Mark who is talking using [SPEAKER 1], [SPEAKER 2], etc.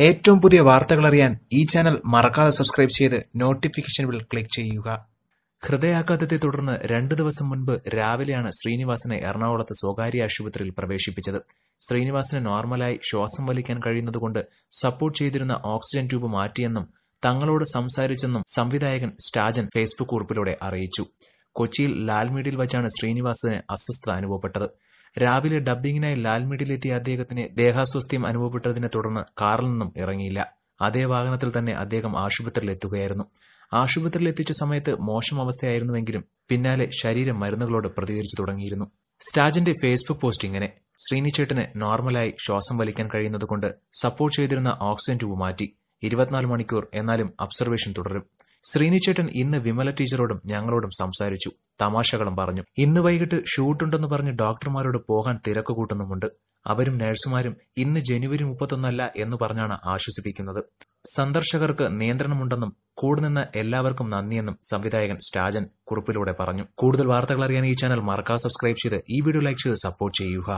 [SPEAKER 1] ഏറ്റവും പുതിയ വാർത്തകൾ അറിയാൻ ഈ ചാനൽ മറക്കാതെ സബ്സ്ക്രൈബ് ചെയ്ത് നോട്ടിഫിക്കേഷൻ ബിൽ ക്ലിക്ക് ചെയ്യുക. ഹൃദയാഘാതത്തെ തുടർന്ന് രണ്ടു ദിവസം മുൻപ് രാവിലെയാണ് ശ്രീനിവാസനെ എറണാകുളത്ത് സ്വകാര്യ ആശുപത്രിയിൽ പ്രവേശിപ്പിച്ചത്. ശ്രീനിവാസന് നോർമലായി ശ്വാസം വലിക്കാൻ കഴിയുന്നതുകൊണ്ട് സപ്പോർട്ട് ചെയ്തിരുന്ന ഓക്സിജൻ ട്യൂബ് മാറ്റിയെന്നും തങ്ങളോട് സംസാരിച്ചെന്നും സംവിധായകൻ സ്റ്റാജൻ ഫേസ്ബുക്ക് കുറിപ്പിലൂടെ അറിയിച്ചു. കൊച്ചിയിൽ ലാൽമീഡിൽ വച്ചാണ് ശ്രീനിവാസന് അസ്വസ്ഥത അനുഭവപ്പെട്ടത്. രാവിലെ ഡബ്ബിങ്ങിനായി ലാൽമീഡിലെത്തിയ അദ്ദേഹത്തിന് ദേഹാസ്വസ്ഥ്യം അനുഭവപ്പെട്ടതിനെ തുടർന്ന് കാറിൽ നിന്നും ഇറങ്ങിയില്ല. അതേ വാഹനത്തിൽ തന്നെ അദ്ദേഹം ആശുപത്രിയിൽ എത്തുകയായിരുന്നു ആശുപത്രിയിൽ എത്തിച്ച സമയത്ത് മോശം അവസ്ഥയായിരുന്നുവെങ്കിലും പിന്നാലെ ശരീരം മരുന്നുകളോട് പ്രതികരിച്ചു തുടങ്ങിയിരുന്നു. സ്റ്റാജിന്റെ ഫേസ്ബുക്ക് പോസ്റ്റ് ഇങ്ങനെ ശ്രീനിച്ചേട്ടന് നോർമലായി ശ്വാസം വലിക്കാൻ കഴിയുന്നതുകൊണ്ട് സപ്പോർട്ട് ചെയ്തിരുന്ന ഓക്സിജൻ ട്യൂബ് മാറ്റി ഇരുപത്തിനാല് മണിക്കൂർ എന്നാലും അബ്സർവേഷൻ തുടരും. ശ്രീനിച്ചേട്ടൻ ഇന്ന് വിമല ടീച്ചറോടും ഞങ്ങളോടും സംസാരിച്ചു. തമാശകളും പറഞ്ഞു. ഇന്ന് വൈകിട്ട് ഷൂട്ടുണ്ടെന്ന് പറഞ്ഞ് ഡോക്ടർമാരോട് പോകാൻ തിരക്ക് കൂട്ടുന്നുമുണ്ട്. അവരും നഴ്സുമാരും ഇന്ന് ജനുവരി മുപ്പത്തൊന്നല്ല എന്ന് പറഞ്ഞാണ് ആശ്വസിപ്പിക്കുന്നത്. സന്ദർശകർക്ക് നിയന്ത്രണമുണ്ടെന്നും കൂടുനിന്ന് എല്ലാവർക്കും നന്ദിയെന്നും സംവിധായകൻ സ്റ്റാജൻ കുറിപ്പിലൂടെ പറഞ്ഞു. കൂടുതൽ വാർത്തകൾ അറിയാൻ ഈ ചാനൽ മറക്കാതെ സബ്സ്ക്രൈബ് ചെയ്ത് ഈ വീഡിയോ ലൈക്ക് ചെയ്ത് സപ്പോർട്ട് ചെയ്യുക.